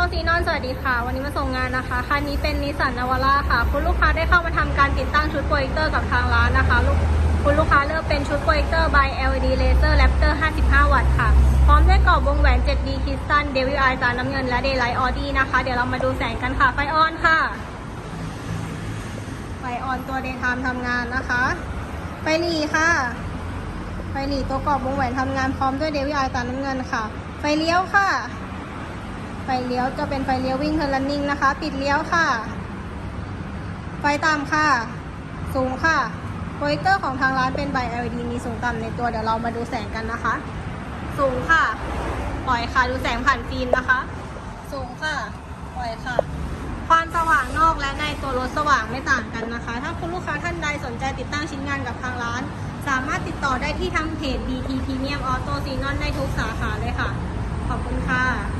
ต้ซีนอนสวัสดีค่ะ วันนี้มาส่งงานนะคะคันนี้เป็นนิสสันนาวาร่าค่ะ คุณลูกค้าได้เข้ามาทำการติดตั้งชุดโปรเจคเตอร์กับทางร้านนะคะลูกคุณลูกค้าเลือกเป็นชุดโปรเจคเตอร์ by LED Laser Raptor 55 วัตต์ค่ะ พร้อมด้วยกรอบวงแหวน 7D คริสตัล DVI จานน้ำเงินและ Daylight Audi นะคะ เดี๋ยวเรามาดูแสงกันค่ะ ไฟออนค่ะ ไฟออนตัว Daytime ทำงานนะคะ ไฟหลีค่ะ ไฟหลีตัวกรอบวงแหวนทำงานพร้อมด้วย DVI จานน้ำเงินค่ะ ไฟเลี้ยวค่ะ ฟเลี้ยวจะเป็นไฟเลี้ยววิ่งเทอร์ลันนิ่งนะคะ ปิดเลี้ยวค่ะ ไฟต่ำค่ะ สูงค่ะโปรเจคเตอร์ของทางร้านเป็นใบ LED มีสูงต่ำในตัวเดี๋ยวเรามาดูแสงกันนะคะ สูงค่ะ ปล่อยค่ะดูแสงผ่านฟิล์มนะคะ สูงค่ะ ปล่อยค่ะ ความสว่างนอกและในตัวรถสว่างไม่ต่างกันนะคะ ถ้าคุณลูกค้าท่านใดสนใจติดตั้งชิ้นงานกับทางร้าน สามารถติดต่อได้ที่ทางเพจ BT Premium Auto Xenon ได้ทุกสาขาเลยค่ะ ขอบคุณค่ะ